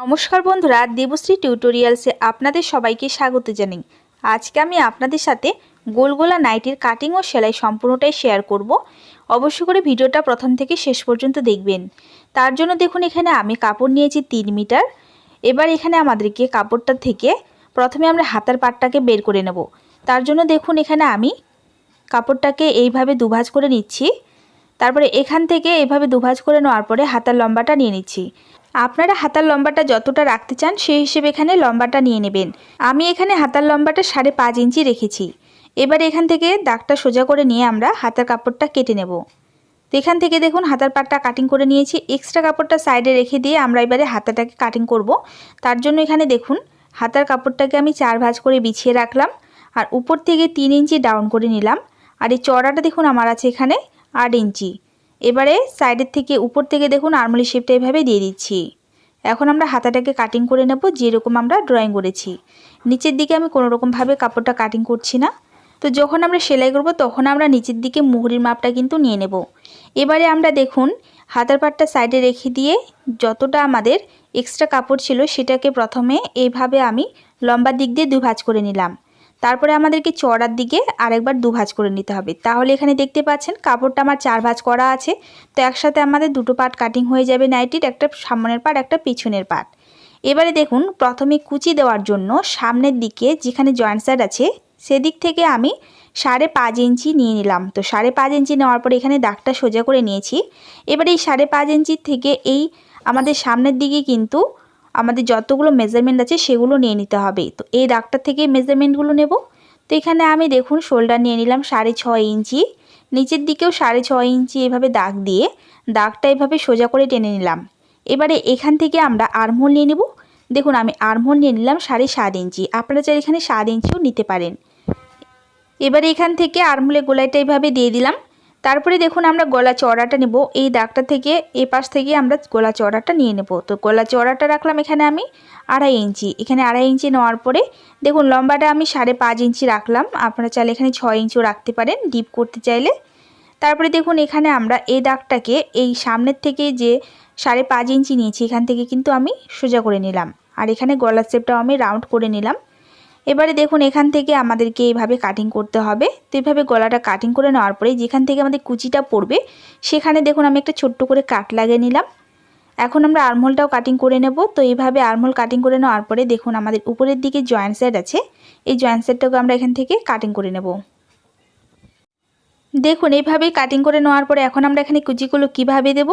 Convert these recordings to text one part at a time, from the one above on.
নমস্কার বন্ধুরা, দেবশ্রী টিউটোরিয়ালসে আপনাদের সবাইকে স্বাগত জানাই। আজকে আমি আপনাদের সাথে গোলগোলা নাইটির কাটিং ও সেলাই সম্পূর্ণটাই শেয়ার করব। অবশ্যই করে ভিডিওটা প্রথম থেকে শেষ পর্যন্ত দেখবেন। তার জন্য দেখুন, এখানে আমি কাপড় নিয়েছি তিন মিটার। এবার এখানে আমাদেরকে কাপড়টা থেকে প্রথমে আমরা হাতার পাটটাকে বের করে নেব। তার জন্য দেখুন, এখানে আমি কাপড়টাকে এইভাবে দুভাজ করে নিচ্ছি। তারপরে এখান থেকে এইভাবে দুভাজ করে নেওয়ার পরে হাতার লম্বাটা নিয়ে নিচ্ছি। আপনারা হাতার লম্বাটা যতটা রাখতে চান, সেই হিসেবে এখানে লম্বাটা নিয়ে নেবেন। আমি এখানে হাতার লম্বাটা সাড়ে পাঁচ ইঞ্চি রেখেছি। এবার এখান থেকে দাগটা সোজা করে নিয়ে আমরা হাতার কাপড়টা কেটে নেব। তো এখান থেকে দেখুন, হাতার পাটটা কাটিং করে নিয়েছি। এক্সট্রা কাপড়টা সাইডে রেখে দিয়ে আমরা এবারে হাতাটাকে কাটিং করব। তার জন্য এখানে দেখুন, হাতার কাপড়টাকে আমি চার ভাঁজ করে বিছিয়ে রাখলাম আর উপর থেকে তিন ইঞ্চি ডাউন করে নিলাম। আর এই চড়াটা দেখুন, আমার আছে এখানে আট ইঞ্চি। এবারে সাইডের থেকে উপর থেকে দেখুন আর্মলি শেপটা এভাবে দিয়ে দিচ্ছি। এখন আমরা হাতাটাকে কাটিং করে নেব, যেরকম আমরা ড্রয়িং করেছি। নিচের দিকে আমি কোনো রকমভাবে কাপড়টা কাটিং করছি না। তো যখন আমরা সেলাই করব, তখন আমরা নিচের দিকে মুহুরির মাপটা কিন্তু নিয়ে নেব। এবারে আমরা দেখুন হাতার পাটটা সাইডে রেখে দিয়ে যতটা আমাদের এক্সট্রা কাপড় ছিল, সেটাকে প্রথমে এইভাবে আমি লম্বার দিক দিয়ে দুভাজ করে নিলাম। তারপরে আমাদেরকে চড়ার দিকে আরেকবার দু ভাঁজ করে নিতে হবে। তাহলে এখানে দেখতে পাচ্ছেন কাপড়টা আমার চার ভাঁজ করা আছে। তো একসাথে আমাদের দুটো পার্ট কাটিং হয়ে যাবে নাইটির, একটা সামনের পার্ট একটা পিছনের পার্ট এবারে দেখুন, প্রথমে কুচি দেওয়ার জন্য সামনের দিকে যেখানে জয়েন্ট সাইড আছে, সেদিক থেকে আমি সাড়ে পাঁচ ইঞ্চি নিয়ে নিলাম। তো সাড়ে পাঁচ ইঞ্চি নেওয়ার পরে এখানে দাগটা সোজা করে নিয়েছি। এবার এই সাড়ে পাঁচ ইঞ্চির থেকে এই আমাদের সামনের দিকে কিন্তু আমাদের যতগুলো মেজারমেন্ট আছে সেগুলো নিয়ে নিতে হবে। তো এই দাগটা থেকে মেজারমেন্টগুলো নেব। তো এখানে আমি দেখুন শোল্ডার নিয়ে নিলাম সাড়ে ছয় ইঞ্চি। নিচের দিকেও সাড়ে ছয় ইঞ্চি এভাবে দাগ দিয়ে দাগটা এভাবে সোজা করে টেনে নিলাম। এবারে এখান থেকে আমরা আর্মহোল নিয়ে নেব। দেখুন আমি আর্মহোল নিয়ে নিলাম সাড়ে সাত ইঞ্চি। আপনারা চাই এখানে সাত ইঞ্চিও নিতে পারেন। এবারে এখান থেকে আর্মহোলের গোলাইটা এইভাবে দিয়ে দিলাম। তারপরে দেখুন আমরা গলা চড়াটা নেব। এই দাগটা থেকে এ পাশ থেকে আমরা গলা চড়াটা নিয়ে নেব। তো গলা চড়াটা রাখলাম এখানে আমি আড়াই ইঞ্চি। এখানে আড়াই ইঞ্চি নেওয়ার পরে দেখুন লম্বাটা আমি সাড়ে পাঁচ ইঞ্চি রাখলাম। আপনারা চাইলে এখানে ছয় ইঞ্চিও রাখতে পারেন ডিপ করতে চাইলে। তারপরে দেখুন এখানে আমরা এই দাগটাকে এই সামনের থেকে যে সাড়ে পাঁচ ইঞ্চি নিয়েছি, এখান থেকে কিন্তু আমি সোজা করে নিলাম। আর এখানে গলার শেপটাও আমি রাউন্ড করে নিলাম। এবারে দেখুন এখান থেকে আমাদেরকে এইভাবে কাটিং করতে হবে। তো এইভাবে গলাটা কাটিং করে নেওয়ার পরে যেখান থেকে আমাদের কুচিটা পড়বে, সেখানে দেখুন আমি একটা ছোট্ট করে কাট লাগিয়ে নিলাম। এখন আমরা আর্মহোলটাও কাটিং করে নেব। তো এইভাবে আর্মহোল কাটিং করে নেওয়ার পরে দেখুন আমাদের উপরের দিকে জয়েন্ট সাইড আছে। এই জয়েন্ট সাইডটাকে আমরা এখান থেকে কাটিং করে নেব। দেখুন এইভাবেই কাটিং করে নেওয়ার পরে এখন আমরা এখানে কুচিগুলো কীভাবে দেব?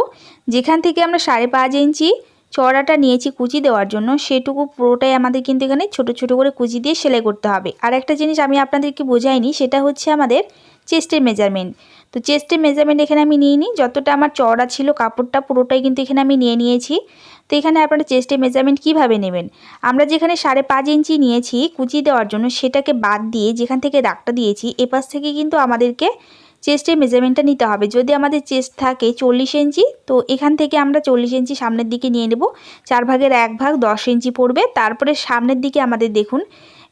যেখান থেকে আমরা সাড়ে পাঁচ ইঞ্চি চড়াটা নিয়েছি কুচি দেওয়ার জন্য, সেটুকু পুরোটাই আমাদের কিন্তু এখানে ছোট ছোট করে কুচি দিয়ে সেলাই করতে হবে। আর একটা জিনিস আমি আপনাদেরকে বোঝাইনি, সেটা হচ্ছে আমাদের চেস্টের মেজারমেন্ট তো চেস্টের মেজারমেন্ট এখানে আমি নিয়ে নিই, যতটা আমার চড়া ছিল কাপড়টা পুরোটাই কিন্তু এখানে আমি নিয়ে নিয়েছি। তো এখানে আপনারা চেস্টের মেজারমেন্ট কীভাবে নেবেন? আমরা যেখানে সাড়ে পাঁচ ইঞ্চি নিয়েছি কুচি দেওয়ার জন্য, সেটাকে বাদ দিয়ে যেখান থেকে দাগটা দিয়েছি, এপাশ থেকে কিন্তু আমাদেরকে চেস্টের মেজারমেন্টটা নিতে হবে। যদি আমাদের চেস্ট থাকে চল্লিশ ইঞ্চি, তো এখান থেকে আমরা চল্লিশ ইঞ্চি সামনের দিকে নিয়ে নেব। চার ভাগের এক ভাগ দশ ইঞ্চি পড়বে। তারপরে সামনের দিকে আমাদের দেখুন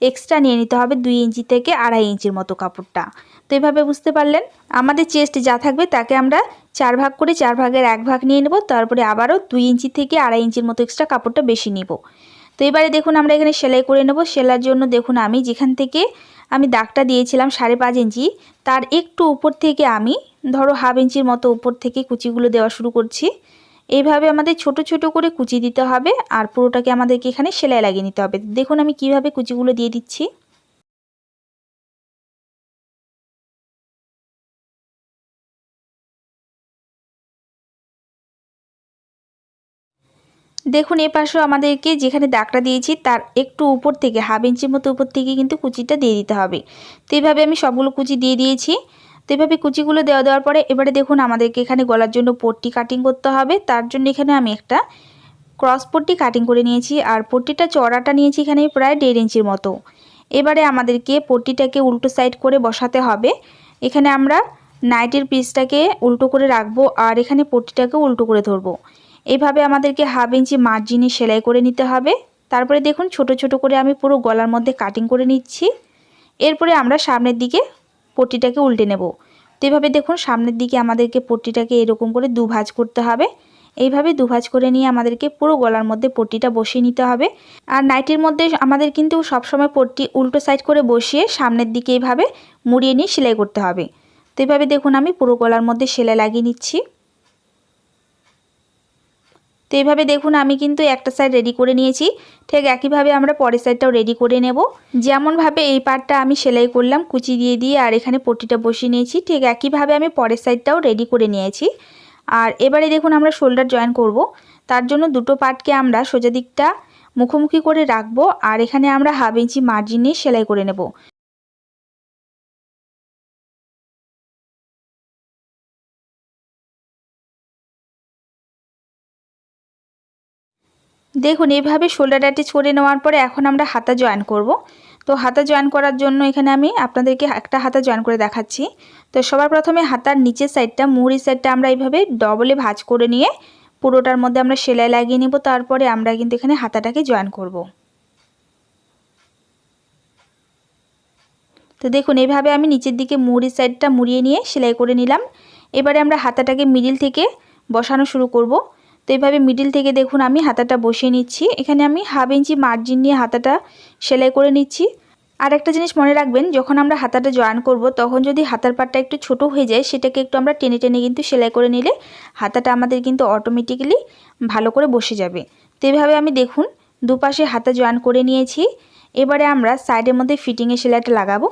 এক্সট্রা নিয়ে নিতে হবে দুই ইঞ্চি থেকে আড়াই ইঞ্চির মতো কাপড়টা। তো এভাবে বুঝতে পারলেন? আমাদের চেস্ট যা থাকবে তাকে আমরা চার ভাগ করে চার ভাগের এক ভাগ নিয়ে নেব। তারপরে আবারও দুই ইঞ্চি থেকে আড়াই ইঞ্চির মতো এক্সট্রা কাপড়টা বেশি নিব। তো এবারে দেখুন আমরা এখানে সেলাই করে নেব। সেলার জন্য দেখুন আমি যেখান থেকে আমি দাগটা দিয়েছিলাম সাড়ে পাঁচ ইঞ্চি। তার একটু উপর থেকে আমি, ধরো হাফ ইঞ্চির মতো উপর থেকে কুচিগুলো দেওয়া শুরু করছি। এইভাবে আমাদের ছোট ছোট করে কুচি দিতে হবে আর পুরোটাকে আমাদেরকে এখানে সেলাই লাগিয়ে নিতে হবে। দেখুন আমি কীভাবে কুচিগুলো দিয়ে দিচ্ছি। দেখুন, এ পাশেও আমাদেরকে যেখানে দাগটা দিয়েছি, তার একটু উপর থেকে, হাফ ইঞ্চির মতো উপর থেকে কিন্তু কুচিটা দিয়ে দিতে হবে। তো এইভাবে আমি সবগুলো কুচি দিয়ে দিয়েছি। তো এইভাবে কুচিগুলো দেওয়া দেওয়ার পরে, এবারে দেখুন, আমাদেরকে এখানে গলার জন্য পট্টি কাটিং করতে হবে। তার জন্য এখানে আমি একটা ক্রস পট্টি কাটিং করে নিয়েছি, আর পট্টিটা চড়াটা নিয়েছি এখানে প্রায় দেড় ইঞ্চির মতো। এবারে আমাদেরকে পট্টিটাকে উল্টো সাইড করে বসাতে হবে। এখানে আমরা নাইটের পিসটাকে উল্টো করে রাখব, আর এখানে পট্টিটাকে উল্টো করে ধরবো। এইভাবে আমাদেরকে হাফ ইঞ্চি মার্জিনে সেলাই করে নিতে হবে। তারপরে দেখুন ছোট ছোট করে আমি পুরো গলার মধ্যে কাটিং করে নিচ্ছি। এরপরে আমরা সামনের দিকে পট্টিটাকে উল্টে নেব। তো এভাবে দেখুন সামনের দিকে আমাদেরকে পট্টিটাকে এরকম করে দু ভাঁজ করতে হবে। এইভাবে দুভাজ করে নিয়ে আমাদেরকে পুরো গলার মধ্যে পট্টিটা বসিয়ে নিতে হবে। আর নাইটির মধ্যে আমাদের কিন্তু সবসময় পট্টি উল্টো সাইড করে বসিয়ে সামনের দিকে এইভাবে মুড়িয়ে নিয়ে সেলাই করতে হবে। তো এইভাবে দেখুন আমি পুরো গলার মধ্যে সেলাই লাগিয়ে নিচ্ছি। তো এইভাবে দেখুন, আমি কিন্তু একটা সাইড রেডি করে নিয়েছি। ঠিক একইভাবে আমরা পরের সাইডটাও রেডি করে নেব। যেমনভাবে এই পার্টটা আমি সেলাই করলাম, কুচি দিয়ে দিয়ে আর এখানে পট্টিটা বসিয়ে নিয়েছি। ঠিক একইভাবে আমি পরের সাইডটাও রেডি করে নিয়েছি। আর এবারে দেখুন, আমরা শোল্ডার জয়েন করব। তার জন্য দুটো পার্টকে আমরা সোজা দিকটা মুখোমুখি করে রাখব। আর এখানে আমরা হাফ ইঞ্চি মার্জিন নিয়ে সেলাই করে নেব। দেখুন এইভাবে শোল্ডার অ্যাটাচ করে নেওয়ার পরে এখন আমরা হাতা জয়েন করব। তো হাতা জয়েন করার জন্য এখানে আমি আপনাদেরকে একটা হাতা জয়েন করে দেখাচ্ছি। তো সবার প্রথমে হাতার নিচের সাইডটা মুড়ি সাইডটা আমরা এইভাবে ডবলে ভাজ করে নিয়ে পুরোটার মধ্যে আমরা সেলাই লাগিয়ে নিব। তারপরে আমরা কিন্তু এখানে হাতাটাকে জয়েন করব। তো দেখুন এইভাবে আমি নিচের দিকে মুড়ি সাইডটা মুড়িয়ে নিয়ে সেলাই করে নিলাম। এবারে আমরা হাতাটাকে মিডিল থেকে বসানো শুরু করব। তো এইভাবে মিডিল থেকে দেখুন আমি হাতাটা বসিয়ে নিচ্ছি। এখানে আমি হাফ ইঞ্চি মার্জিন নিয়ে হাতাটা সেলাই করে নিচ্ছি। আর একটা জিনিস মনে রাখবেন, যখন আমরা হাতাটা জয়েন করব, তখন যদি হাতার পাটটা একটু ছোট হয়ে যায়, সেটাকে একটু আমরা টেনে টেনে কিন্তু সেলাই করে নিলে হাতাটা আমাদের কিন্তু অটোমেটিক্যালি ভালো করে বসে যাবে। তো এইভাবে আমি দেখুন, দুপাশে হাতা জয়েন করে নিয়েছি। এবারে আমরা সাইডের মধ্যে ফিটিংয়ে সেলাইটা লাগাবো।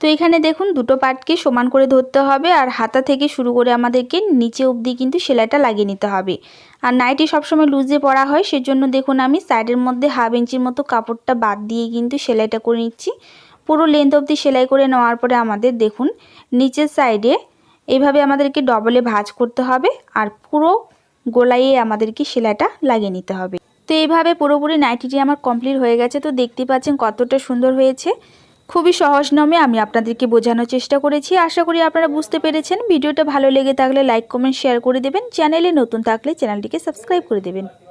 তো এখানে দেখুন দুটো পার্টকে সমান করে ধরতে হবে আর হাতা থেকে শুরু করে আমাদেরকে নিচে অবধি কিন্তু সেলাইটা লাগিয়ে নিতে হবে। আর নাইটি সবসময় লুজে পরা হয়, সেজন্য দেখুন আমি সাইডের মধ্যে হাফ ইঞ্চির মতো কাপড়টা বাদ দিয়ে কিন্তু সেলাইটা করে নিচ্ছি। পুরো লেন্থ অবধি সেলাই করে নেওয়ার পরে আমাদের দেখুন নিচের সাইডে এইভাবে আমাদেরকে ডবলে ভাঁজ করতে হবে আর পুরো গোলাইয়ে আমাদেরকে সেলাইটা লাগিয়ে নিতে হবে। তো এইভাবে পুরোপুরি নাইটিটি আমার কমপ্লিট হয়ে গেছে, তো দেখতে পাচ্ছেন কতটা সুন্দর হয়েছে। খুবই সহজ নামে আমি আপনাদেরকে বোঝানোর চেষ্টা করেছি। আশা করি আপনারা বুঝতে পেরেছেন। ভিডিওটা ভালো লেগে থাকলে লাইক কমেন্ট শেয়ার করে দেবেন। চ্যানেলে নতুন থাকলে চ্যানেলটিকে সাবস্ক্রাইব করে দেবেন।